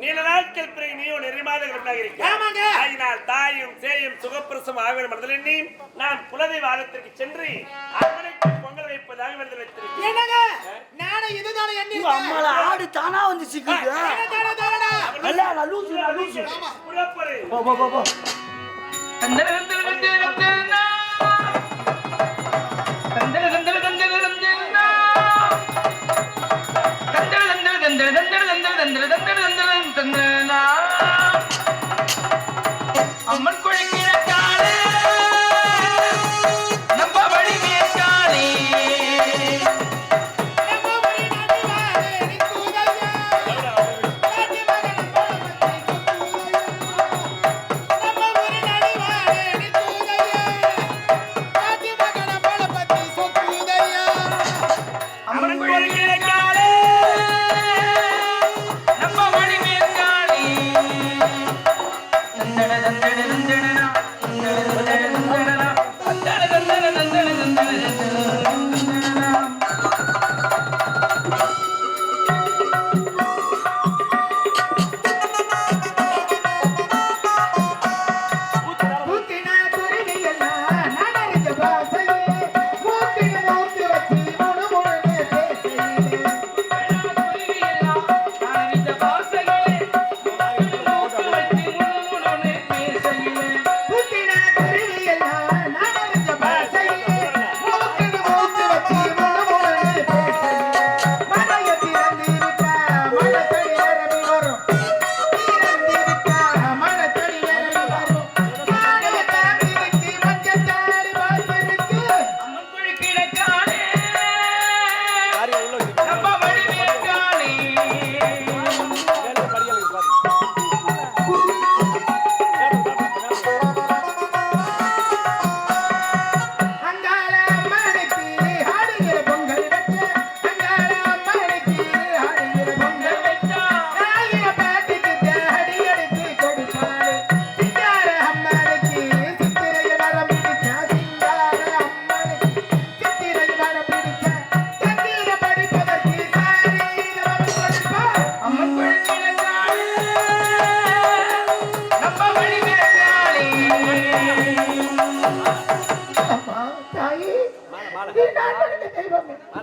நீண்ட நாட்கள் பிறகு நீ ஒரு நெறிமாத ஆமாங்க. ஆகினால் தாயும் சேயும் சுகப்பிரசம் ஆக மனதில் எண்ணி நான் குலதெய்வ ஆலயத்திற்கு சென்று அரண்மனைக்கு பொங்கல் வைப்பதாக மனதில் வைத்திருக்கிறேன். என்னங்க? நானும் இதுதானே எண்ணி அம்மால ஆடு தானா வந்து சிக்குது? அல்ல நான் லூசு நான் லூசு. புறப்படு. போ போ போ போ அம்மன் குழைக்கிற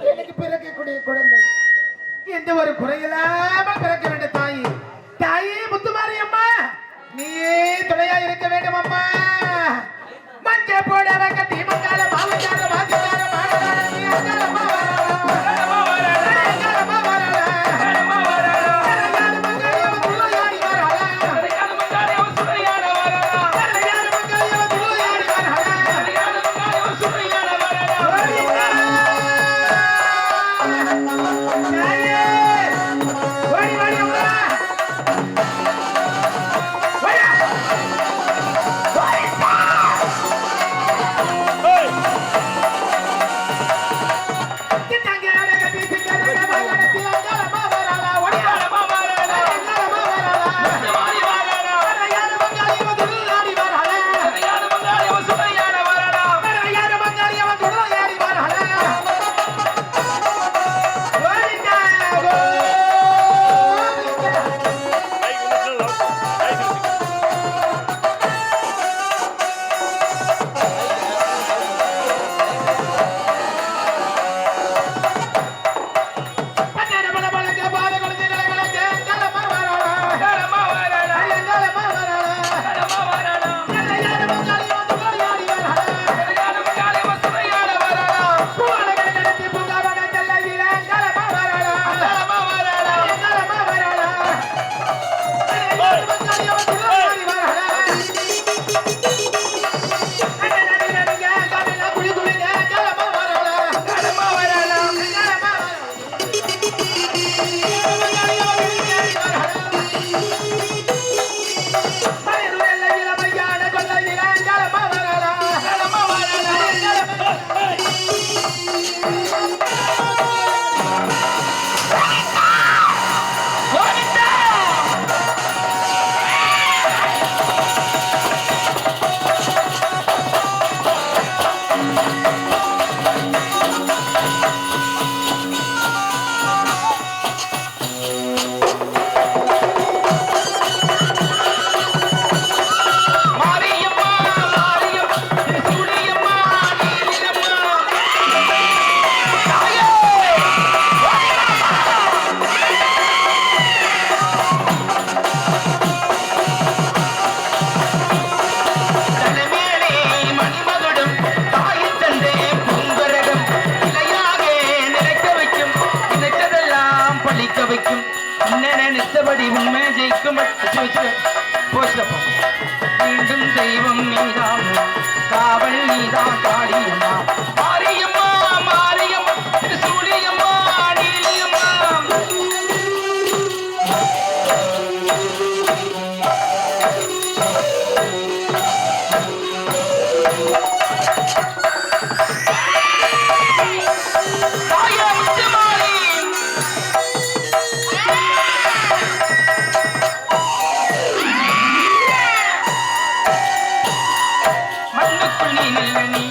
எனக்கு பிறக்கக்கூடிய குழந்தை. எந்த ஒரு குறையில்லாம பிறக்க வேண்டும் தாயி. தாயே முத்துமாரி அம்மா நீயே துணையா இருக்க வேண்டும் அம்மா மஞ்சள் போட கட்டி மங்கால மாவஞ்சால வாசிக்கால மீண்டும் தெய்வம் நீதான்? காவல் நீதான் Kaliyamma Mariamma Mariamma Suriyamma Neeliyamma. Thank you. Thank you.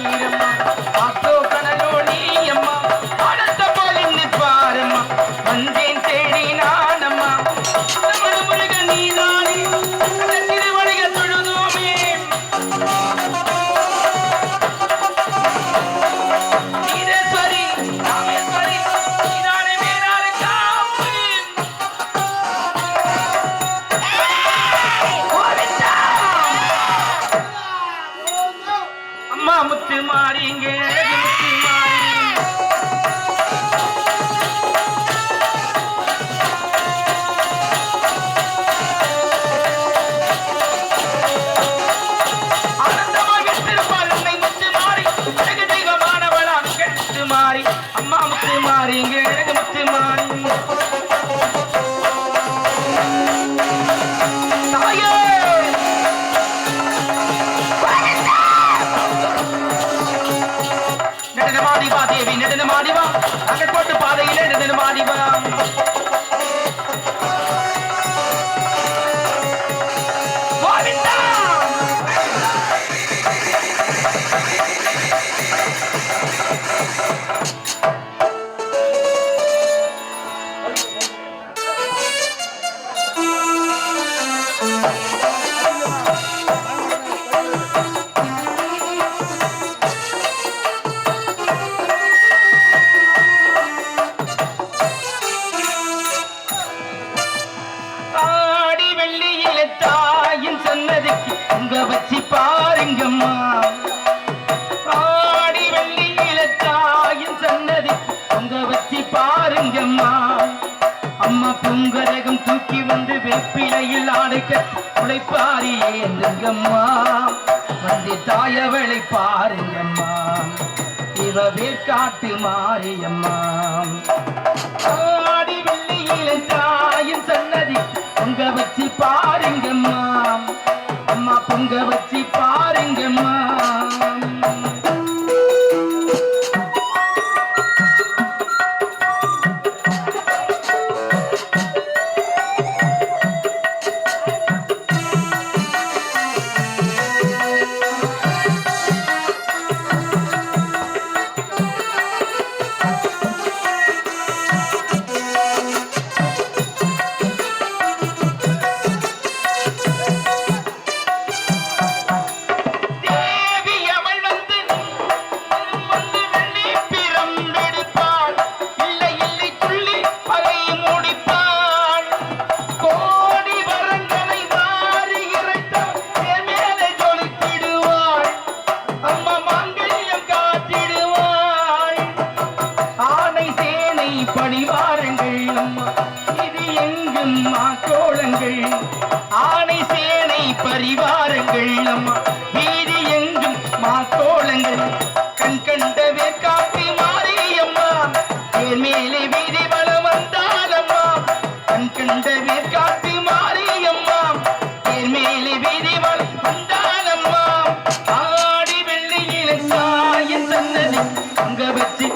பிழையில் ஆடைக்க உழைப்பாரி ஏந்துங்கம்மா வந்து தாயவளை பாருங்கம்மா. இவ வேட்காட்டு மாரியம்மா. ஆடி வெள்ளியில தாயின் சன்னதி பொங்க வச்சு பாருங்கம்மா. அம்மா பொங்க வச்சு பாருங்கம்மா. 哥不听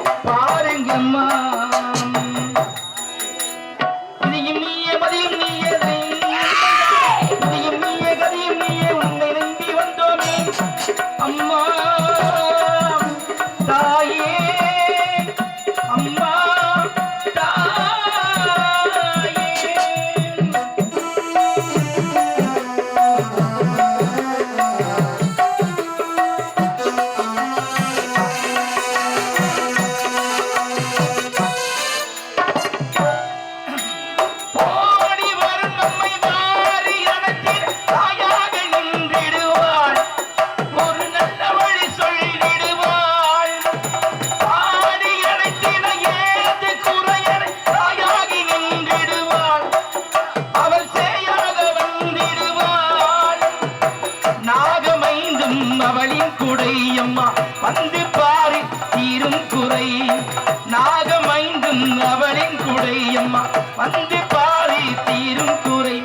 அவளின் வந்து பாரி தீரும் குறை.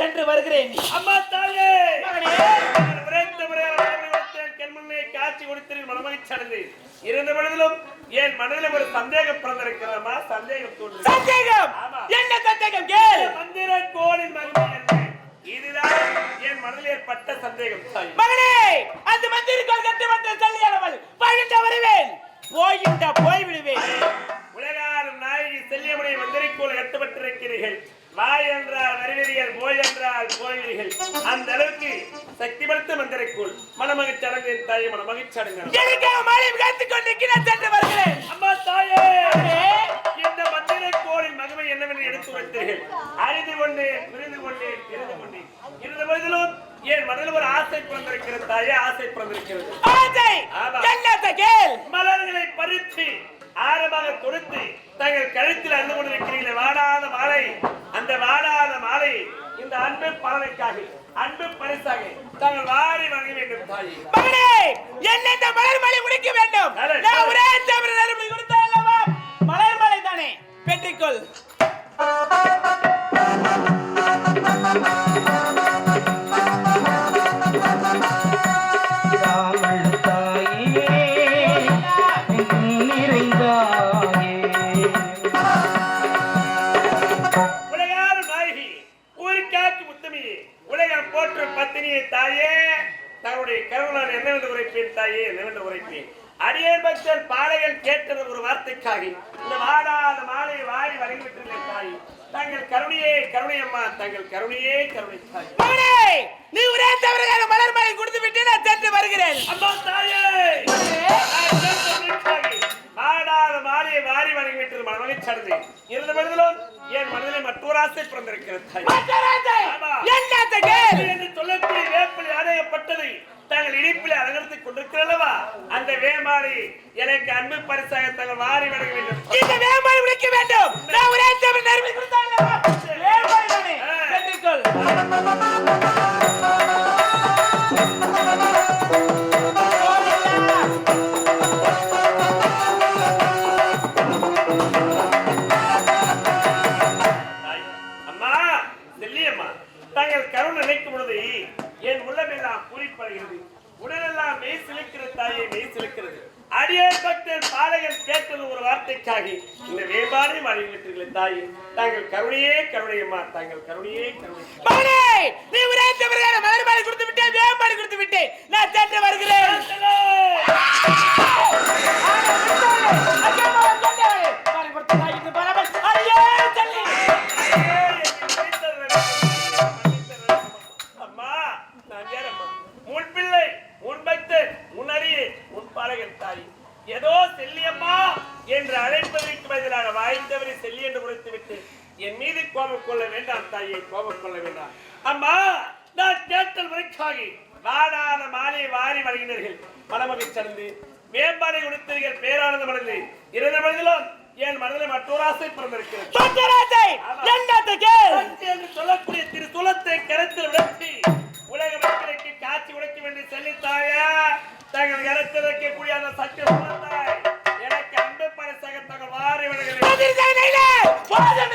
சென்று வருகிறேன். அம்மா தாயே! கொடுத்தேன் காட்சி கொடுத்து மனமகிழ்ச்சி அடைந்தேன். இருந்த பொழுதிலும் என் மனதில் ஒரு சந்தேகம் பிறந்திருக்கிறதம்மா சந்தேகம் தோன்றும் சந்தேகம்? ஆமா. என்ன சந்தேகம்? கேள்! மந்திர கோளின் மகிமை என்ன? இதுதான் என் மனதில் ஏற்பட்ட சந்தேகம் மகனே! அந்த மந்திரிக்கோள் கட்டுமன்ற தள்ளியானவள் பழுத்த வருவேன். போயிட்ட போய் விடுவேன் உலகாரும் நாயகி செல்லியமுனை மந்திரிக்கோள் கட்டுப்பட்டிருக்கிறீர்கள் வாய் என்றால் வருவீர்கள் போய் என்றால் போவீர்கள் அந்த அளவுக்கு சக்தி படுத்த மந்திரிக்கோள் மனமகிழ்ச்சி அடைந்தேன் தாயை மனமகிழ்ச்சி வருகிறேன்? அம்மா தாயே! இந்த மந்திரக்கோளின் மகிமை என்னவென்று எடுத்து வைத்தீர்கள். அறிந்து கொண்டேன் புரிந்து கொண்டேன் தெரிந்து கொண்டேன் இருந்த போதிலும் என் மனதில் ஒரு ஆசை பிறந்திருக்கிறது தாயே ஆசை பிறந்திருக்கிறது. மலர்களை பறித்து ஆரமாக தொடுத்து தங்கள் கழுத்தில் அணிந்து கொண்டிருக்கிறீர்கள். வாடாத மாலை அந்த வாடாத மாலை இந்த அன்பு பலனுக்காக அன்பு பரிசாக தாங்கள் வாரி வழங்க வேண்டும் தாயே. மகனே என்ன இந்த மலர் மலை முடிக்க வேண்டும். நான். ஒரே அல்லவா? மலர் மலை தானே. பெற்றிக்கொள். ராமல் தன்னுடைய கருணான் என்னவென்று உரைப்பேன் தாயே? என்னவென்று உரைப்பேன்? அடியேன் பக்தன் பாளையன் கேட்டது ஒரு வார்த்தைக்காக இந்த வாடாத மாலை வாரி வழங்கிவிட்டிருந்தேன் தாயே. தங்கள் கருணையே கருணையம்மா தங்கள் கருணையே கருணை தாய் நீ ஒரே தவிர மலர் மலை கொடுத்து விட்டு நான் சென்று வருகிறேன். அம்மா தாயே! நான் வாடாத மாலையை வாரி வழங்கிவிட்டு மனமகிழ்ச்சி இருந்த பொழுதிலும் என் மனதிலே மற்றொரு ஆசை பிறந்திருக்கிறது சொல்லக்கூடிய வேப்பிலை அடையப்பட்டதை தாங்கள் இனிப்பிலே அலங்கரித்துக் கொண்டிருக்கிறல்லவா அந்த வேமாலை எனக்கு அன்பு பரிசாக தாங்கள் வாரி வழங்க வேண்டும். இந்த வேம்பாடு முடிக்க வேண்டும். நான் ஒரே நேரமே அல்லவா? பக்தன் பாலகன் கேட்டது ஒரு வார்த்தைக்காக இந்த வேபாடு வழிவிட்டீர்களே தாயே தாங்கள் கருணையே கருணையம்மா தாங்கள் கருணையே கருணை நீ ஒரே மலை கொடுத்து விட்டேன் வேம்பாடு கொடுத்து விட்டேன். நான் சென்று வருகிறேன். அழைப்பதற்கு பதிலாக வாய்ந்தவரை செல்லி என்று உரைத்து விட்டு என் மீது கோபம் கொள்ள வேண்டாம் தாயை கோபம் கொள்ள வேண்டாம். அம்மா நான் கேட்டல் முறைக்காகி வாடாத மாலை வாரி வருகின்றீர்கள் மனமகிழ்ச்சி அடைந்து மேம்பாடை கொடுத்தீர்கள் பேரானந்தம் அடைந்து இருந்த பொழுதிலும் என் மனதில் மற்றொரு ஆசை பிறந்திருக்கிறது? சொல்லக்கூடிய திரு துலத்தை கருத்தில் விடத்தி உலக மக்களுக்கு காட்சி உடைக்க வேண்டிய செல்லித்தாயா தங்கள் கருத்தில் வைக்கக்கூடிய அந்த சக்தி வழங்க என்னுடைய